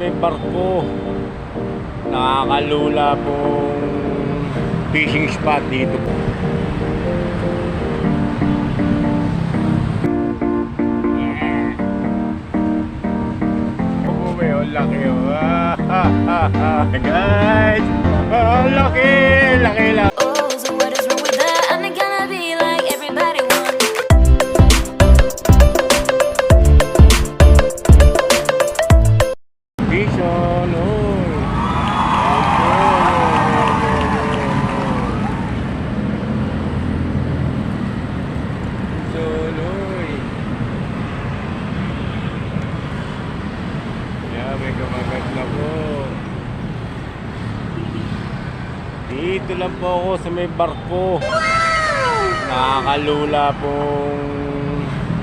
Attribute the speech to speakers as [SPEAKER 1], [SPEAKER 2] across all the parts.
[SPEAKER 1] May barko. Nakakalula pong fishing spot dito po. Laki oh. Guys, ang laki, laki lang. May kamagat na po. Dito lang po ako sa may barko. Nakakalula pong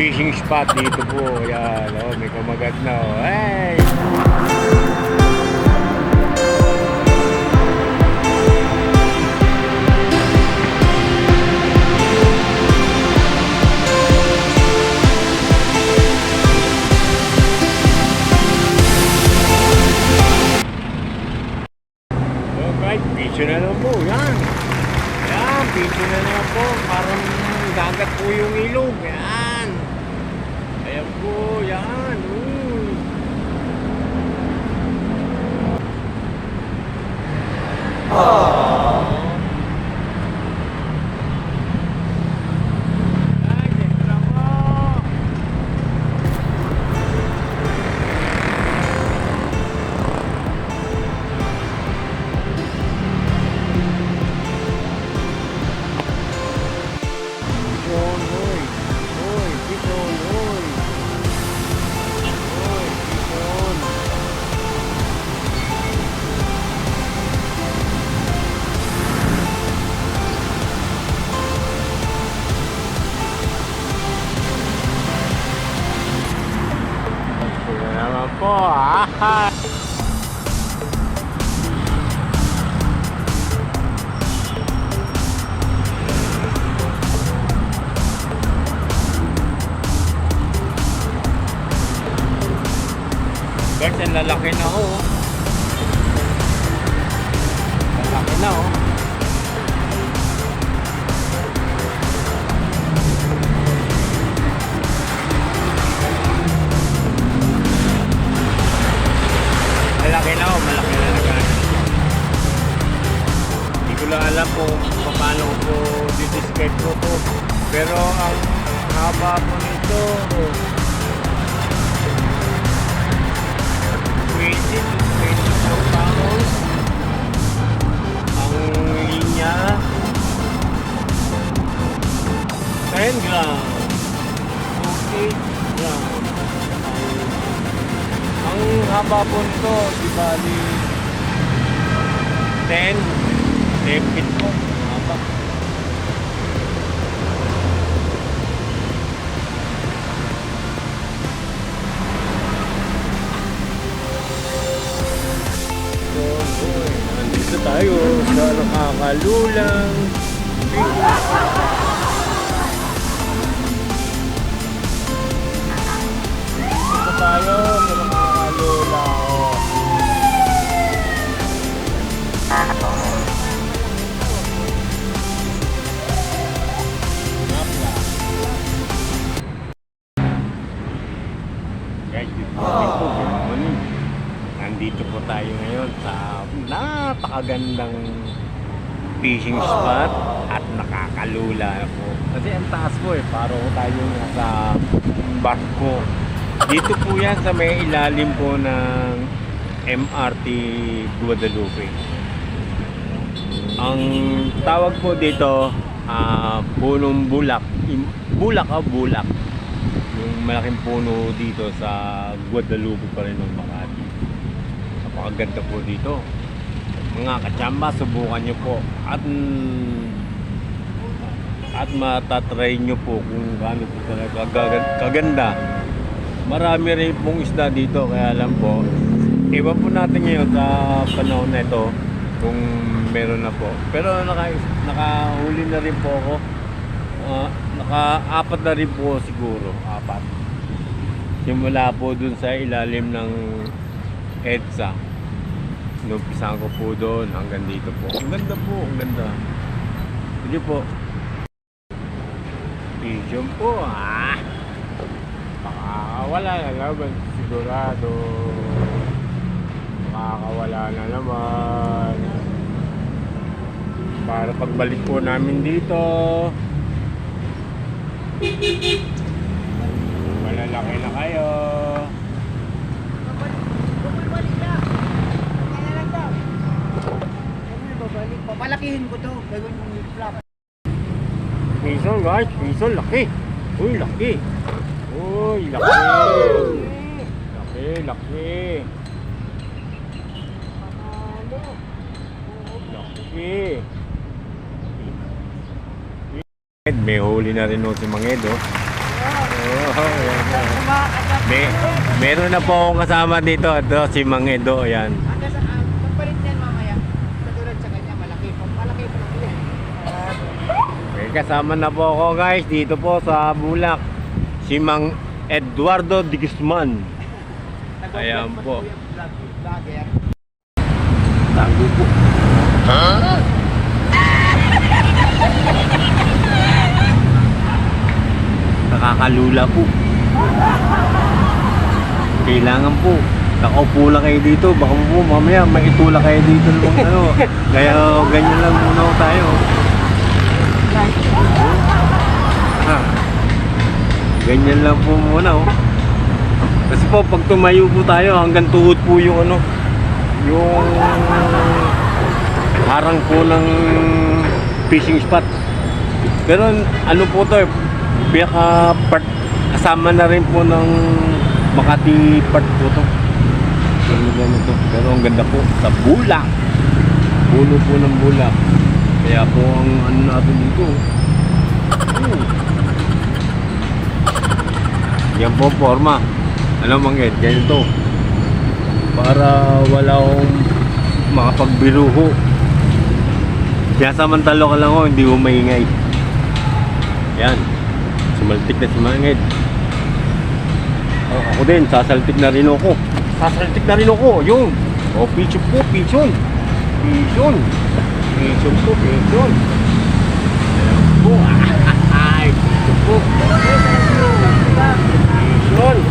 [SPEAKER 1] fishing spot dito po. Yan, oh, may kamagat na. Oh. Hey! Picture na lang po. Yan. Yan, picture na lang po. Parang dagat po yung ilog. Yan. Na naman didescribe ko to. Pero ang haba po nito, oh, 20 to 24 pounds. Ang linya, 10 gram. 8 gram. Ang haba po nito, di bali 10, 10 feet po. Nakakalulang Dito tayo sa nakakalula. Napla. Guys. Nandito po tayo ngayon sa napakagandang fishing spot at nakakalula po. Kasi ang taas po eh, paro tayo nasa barko. Dito po yan sa may ilalim po ng MRT Guadalupe. Ang tawag po dito, ah, punong bulak. Bulak o bulak. Yung malaking puno dito sa Guadalupe pa rin ng Makati. Napakaganda po dito. Mga kachamba, subukan nyo po. At at matatry nyo po kung gaano po talaga kaganda. Marami rin pong isda dito, kaya lang po, iwan po natin ngayon sa panahon na ito kung meron na po. Pero naka, nakahuli na rin po ako. Ah, naka-apat na rin po siguro, apat. Simula po dun sa ilalim ng EDSA. Numpisahan ko po doon hanggang dito po. Ang ganda po, ang ganda. Sige po. Vision po, ah. Makakawala na naman, sigurado. Makakawala na naman. Para pagbalik po namin dito, malalaki na kayo.
[SPEAKER 2] Bumalik na. Kaya lang daw. Kami babalik. Papalakihin ko to. Gagawin yung flap.
[SPEAKER 1] Bison guys, bison laki. Uy, laki. Uy, laki. Laki, laki. Laki. May huli na rin si Mang Ed, oh. Oh, ayan, oh. May, meron na po akong kasama dito. Ito si Mang Edo, ayan.
[SPEAKER 2] Hanggang sa, ah, magpalit yan mamaya. Katulad sa kanya, malaki pa. Malaki pa lang yan.
[SPEAKER 1] May kasama na po ako guys dito po sa Bulak. Si Mang Eduardo de Guzman. Ayan po. Tago po. Nakakalula po. Kailangan po. Nakaupo lang kayo dito. Baka po mamaya maitula kayo dito ng ano. Kaya ganyan lang muna ho tayo. Ha. Ganyan lang po muna oh. Kasi po pag tumayo po tayo hanggang tuhod po yung ano yung harang po ng fishing spot. Pero ano po to eh, pinaka part kasama na rin po ng Makati part po to. Ano to? Pero ang ganda po sa bulak. Puno po ng bulak. Kaya po ang ano natin dito. Hmm. Yan po forma. Ano mangit, ganito. Para wala akong makapagbiruho. Kaya samantalo ka lang ako, hindi ko maingay. Yan. Sumaltik na si Mangit. Oh, ako din, sasaltik na rin ako. Sasaltik na rin ako, yung. Oh, pichon po, pichon. Pichon. Pichon po, pichon. Ayan po. Ay, pichon po. Pichon.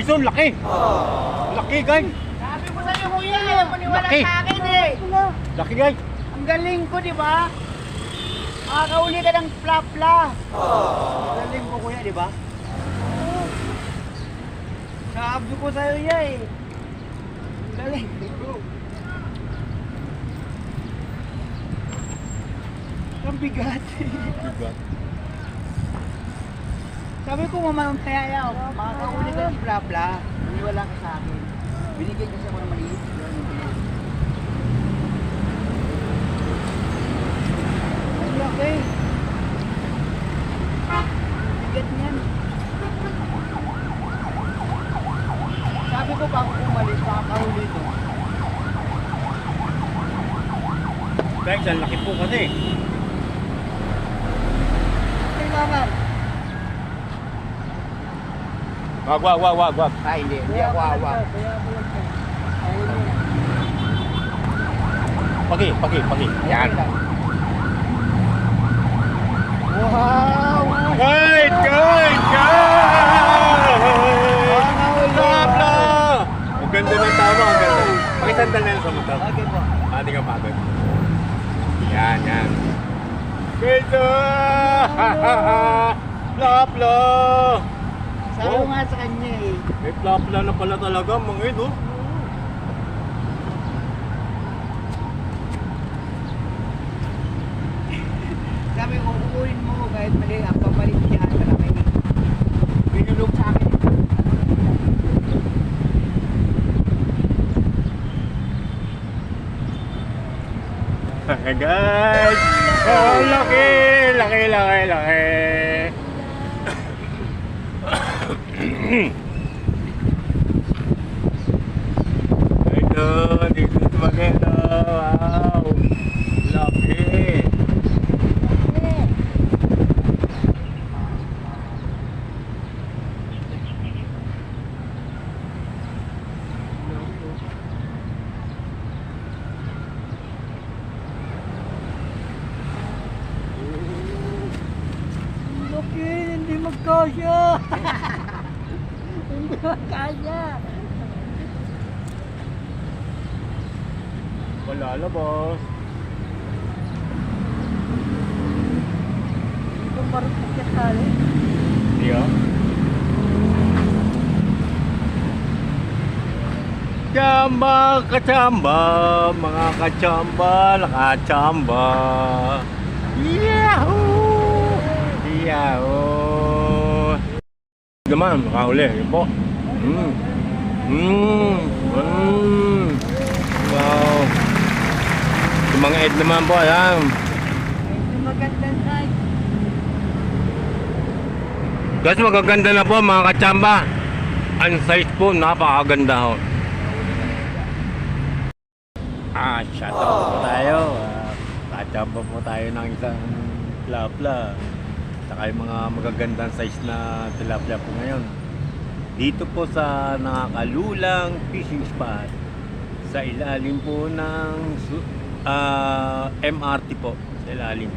[SPEAKER 1] Bison laki. Laki guys.
[SPEAKER 2] Sabi ko sa'yo, kuya, ayaw maniwala
[SPEAKER 1] Laki.
[SPEAKER 2] sa akin eh.
[SPEAKER 1] Laki guys.
[SPEAKER 2] Ang galing ko, di ba? Makakauli ka ng plapla. Galing ko kuya, di ba? Sabi ko sa'yo yan eh. Galing ko. Ang bigat.
[SPEAKER 1] Diba?
[SPEAKER 2] Sabi ko mamamaya yaw, makakauli ka ng plapla. Iniwala ka sa akin. Binigyan kasi ako ng maliit. Ang laki. Bigat niyan. Sabi ko bago umalis, makakahuli ito.
[SPEAKER 1] Guys, ang laki po kasi.
[SPEAKER 2] Kailangan.
[SPEAKER 1] Wag, wag, wag, wag, wag.
[SPEAKER 2] Ay, hindi. Hindi ako awa.
[SPEAKER 1] Pagi, pagi, pagi. Yan.
[SPEAKER 2] Wow!
[SPEAKER 1] Guys, guys, guys! Tabla! Ang ganda ng tama, ang ganda. Pakisandal na yun sa motor.
[SPEAKER 2] Okay po.
[SPEAKER 1] Ah, di ka pagod. Yan, yan. Guys, Plapla!
[SPEAKER 2] Sabi ko nga sa kanya eh.
[SPEAKER 1] May plapla na pala talaga, mga ito.
[SPEAKER 2] Sabi ko, kukunin mo kahit mali ang papalit niya sa laki. Binulog sa akin.
[SPEAKER 1] guys! Oh, laki! Laki, laki, laki! Maganda. Wow! Laki!
[SPEAKER 2] Laki, hindi magkasya. hindi magkasya.
[SPEAKER 1] Wala na, boss.
[SPEAKER 2] Ito parang pagkakali.
[SPEAKER 1] Hindi ah. Chamba, kachamba, mga kachamba, nakachamba. Yahoo! Yahoo! Naman, makahuli. Yun po. Mm. Mm. Mm. Mga ed naman po, ayan.
[SPEAKER 2] Magandang.
[SPEAKER 1] Guys, magaganda na po mga kachamba. Ang size po, napakaganda ho. Ah, shout out po tayo. Ah, kachamba po tayo ng isang tilapia. Saka yung mga magagandang size na tilapia po ngayon. Dito po sa nakakalulang fishing spot sa ilalim po ng su- ah, MRT po sa ilalim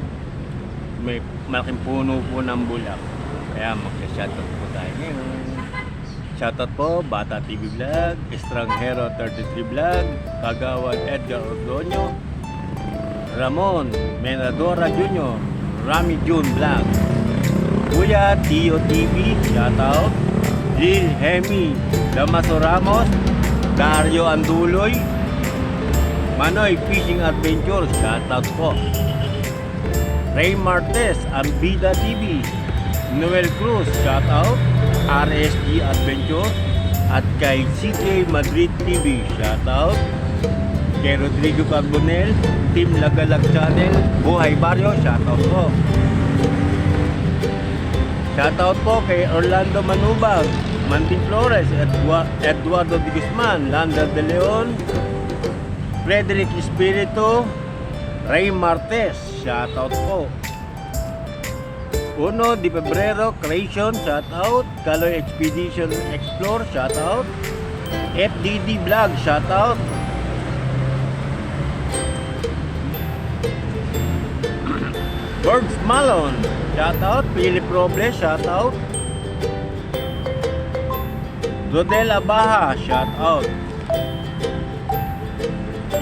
[SPEAKER 1] may malaking puno po ng bulak. Kaya magka-shoutout po tayo ngayon. Shoutout po, Bata TV Vlog, Estranghero 33 Vlog, Kagawan Edgar Ordonio, Ramon Menadora Jr., Rami June Vlog, Kuya Tio TV, shoutout, Lil Hemi, Damaso Ramos, Dario Anduloy, Manoy Fishing Adventure, shoutout po. Ray Martes, Ambida TV, Noel Cruz, shout out, RSG Adventure, at kay CJ Madrid TV, shout out, kay Rodrigo Carbonel, Team Lagalag Channel, Buhay Barrio, shout out po. Shout out po kay Orlando Manubag, Mandy Flores, Eduardo de Guzman, Landa de Leon, Frederick Espiritu, Ray Martes, shoutout po. Uno di Pebrero, Creation, shoutout. Kaloy Expedition Explore, shoutout. FDD Vlog, shoutout. Birds Malone, shoutout. Philip Robles, shoutout. Rodel Abaha, shoutout.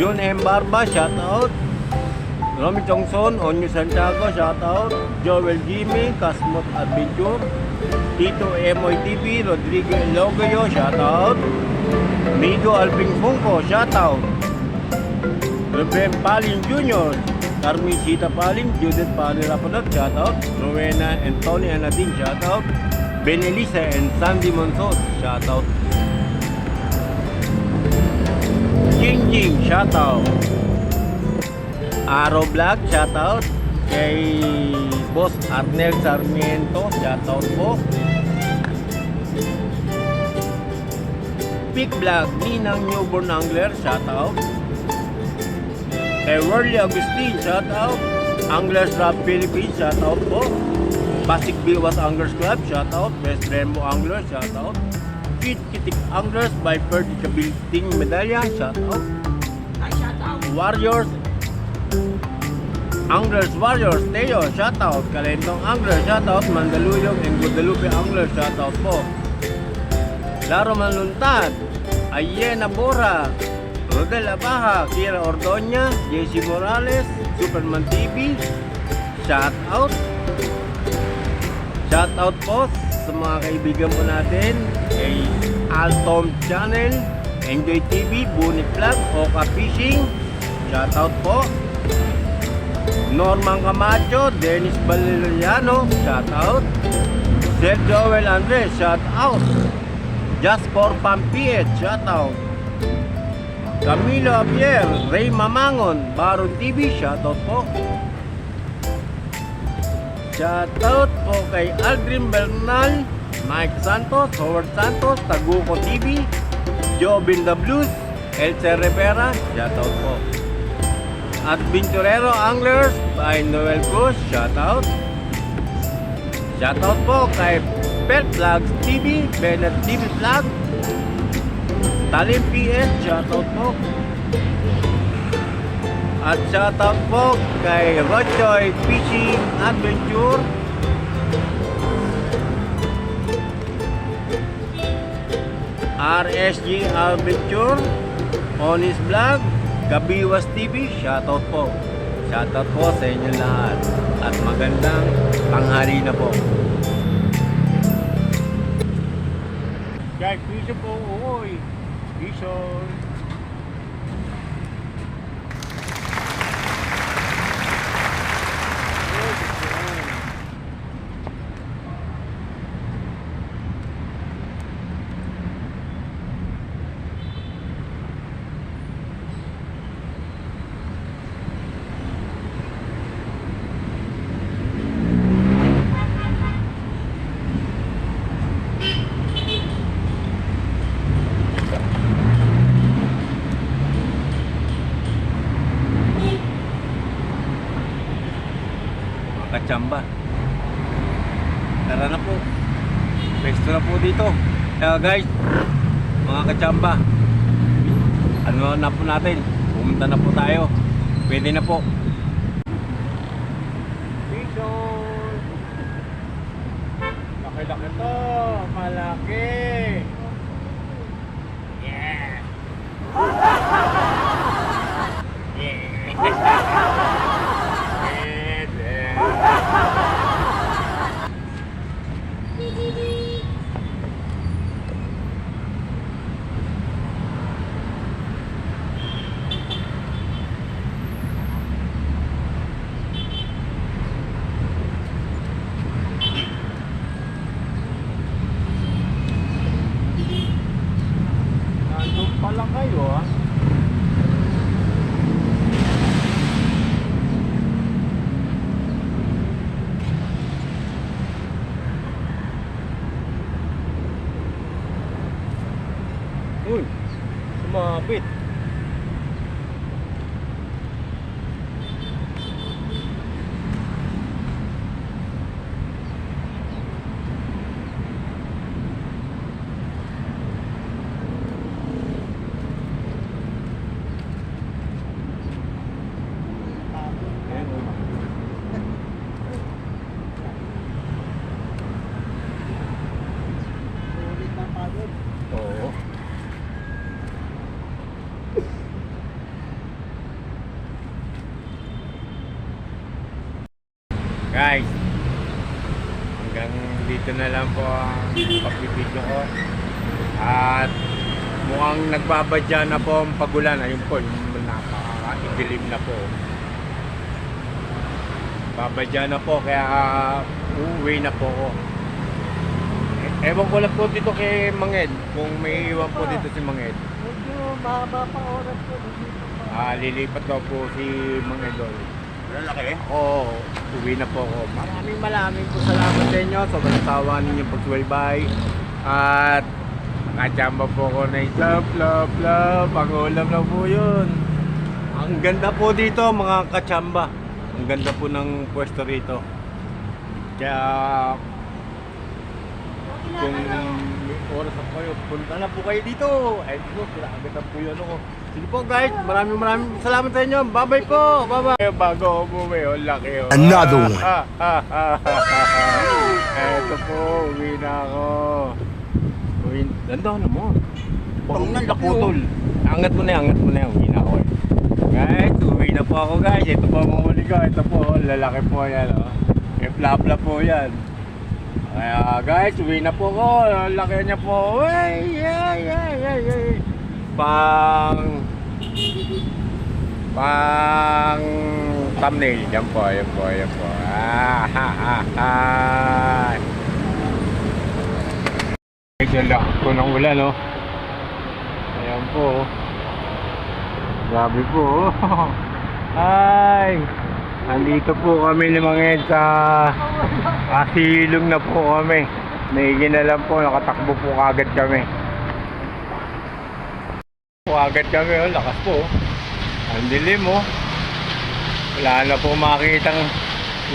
[SPEAKER 1] Jun M. Barba, shoutout. Romy Chongson, Onyo Santiago, shoutout. Joel Jimmy, Casmot Adventure. Tito Emoy TV, Rodrigo Elogoyo, shoutout. Migo Alvin Funko, shoutout. Ruben Palin Jr., Carmen Sita Palin, Judith Palin Rapanat, shoutout. Rowena and Tony Anadin, shoutout. Ben Elisa and Sandy Monson, shoutout. Jing Jing, shoutout. Arrow Vlog, shoutout. Kay Boss Arnel Sarmiento, shoutout po. Big Vlog, Ninang Newborn Angler, shoutout. Kay Worley Agustin, shoutout. Anglers Rap Philippines, shoutout po. Pasig Bilwas Anglers Club, shoutout. West Remo Anglers, shoutout. Kit Kitik Anglers by Perdi Kabilting Medalya, shoutout. Warriors Anglers Warriors, Teo, shoutout. Kalentong Anglers, shoutout. Mandaluyong and Guadalupe Anglers, shoutout po. Laro Manluntad, Ayena Bora, Rodel Abaha, Kira Ordoña, JC Morales, Superman TV, shout out. Shout out po sa mga kaibigan po natin Altom Channel, Enjoy TV, Bunit Vlog, Oka Fishing, shout out po. Norman Camacho, Dennis Valeriano, shout out. Sir Joel Andres, shout out. Just for Pampiet, shout out. Camilo Abier, Ray Mamangon, Baron TV, shoutout po. Shoutout po kay Aldrin Bernal, Mike Santos, Howard Santos, Taguco TV, Jobin the Blues, Elsa Rivera, shoutout po. Adventurero Anglers by Noel Cruz, shoutout. Shoutout po kay Pet Vlogs TV, Bennett TV Vlog, Talim PS, shoutout po. At shoutout po kay Rochoy Fishing Adventure. RSG Adventure, Honest Vlog, Kabiwas TV, shoutout po. Shoutout po sa inyo lahat. At magandang tanghali na po. Guys, piso po, uy. Piso. Mga kachamba. Tara na po. Pwesto na po dito. Kaya guys, mga kachamba, ano na po natin? Pumunta na po tayo. Pwede na po. Piso! Laki-laki to. Malaki. Yeah! Nandun pala kayo ah. Uy, sumapit. Ayan, oh.
[SPEAKER 2] Ulit ng pagod.
[SPEAKER 1] Oo. Guys, hanggang dito na lang po ang pagbibidyo ko. At mukhang nagbabadya na po ang pagulan. Ayun po, yung napaka-idilim na po. Babadya na po, kaya uuwi na po ako. E- Ewan ko lang po dito kay Manged, kung may iwan po dito si Manged.
[SPEAKER 3] Medyo mahaba pa oras po. Pa.
[SPEAKER 1] Ah, lilipat daw po si Manged doon.
[SPEAKER 2] Lalaki eh.
[SPEAKER 1] Oo, uwi na po ako. Maraming maraming po salamat sa inyo. Sobrang tawa ninyong pagsubaybay. At nakachamba po ako na yung love, love, love. Pangulam na po yun. Ang ganda po dito mga kachamba. Ang ganda po ng pwesto rito. Kaya kung oras na po kayo, punta na po kayo dito. Ay, po, agad na po yun ako. Sige po guys, maraming maraming salamat sa inyo. Bye-bye po. Bye-bye. Bago ako umuwi, oh, laki oh.
[SPEAKER 4] Another one.
[SPEAKER 1] Eto po, uwi na ako. Uwi, ganda na mo.
[SPEAKER 2] Pang
[SPEAKER 1] Pang
[SPEAKER 2] nalaki,
[SPEAKER 1] putol. Angat mo na, angat mo na. Uwi na ako. Guys, uwi na po ako guys. Ito po ang huli ko. Ito po, lalaki po yan. Oh. E plapla po yan. Kaya guys, uwi na po. Ang Laki niya po. Ay, ay, ay, ay, ay. Pang pang thumbnail. Yan po, yan po, yan po. Ah, ha, ha, ha. Lakas po ng ulan, no? Ayan po. oh. Grabe po. oh. Ay! Andito po kami ni Manged sa asilong na po kami. Naigi na lang po, nakatakbo po kagad kami. Po agad kami, oh, lakas po. oh. Ang dilim, oh. Wala na po makitang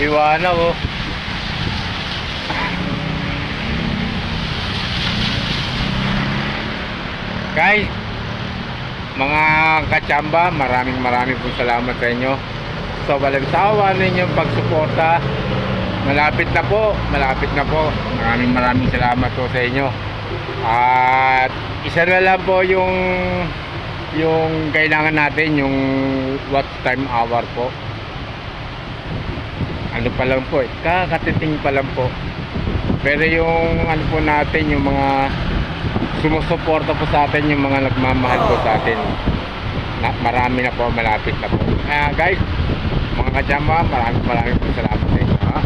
[SPEAKER 1] liwanag, oh. Guys, mga kachamba, maraming maraming po salamat sa inyo. So, walang sawa ninyong pagsuporta. Malapit na po, malapit na po. Maraming maraming salamat po sa inyo. At isa na lang po yung yung kailangan natin yung watch time hour po. Ano pa lang po, eh, kakatiting pa lang po. Pero yung ano po natin, yung mga sumusuporta po sa atin yung mga nagmamahal po sa atin na, marami na po malapit na po kaya guys mga kajamba maraming maraming po salamat sa inyo ha?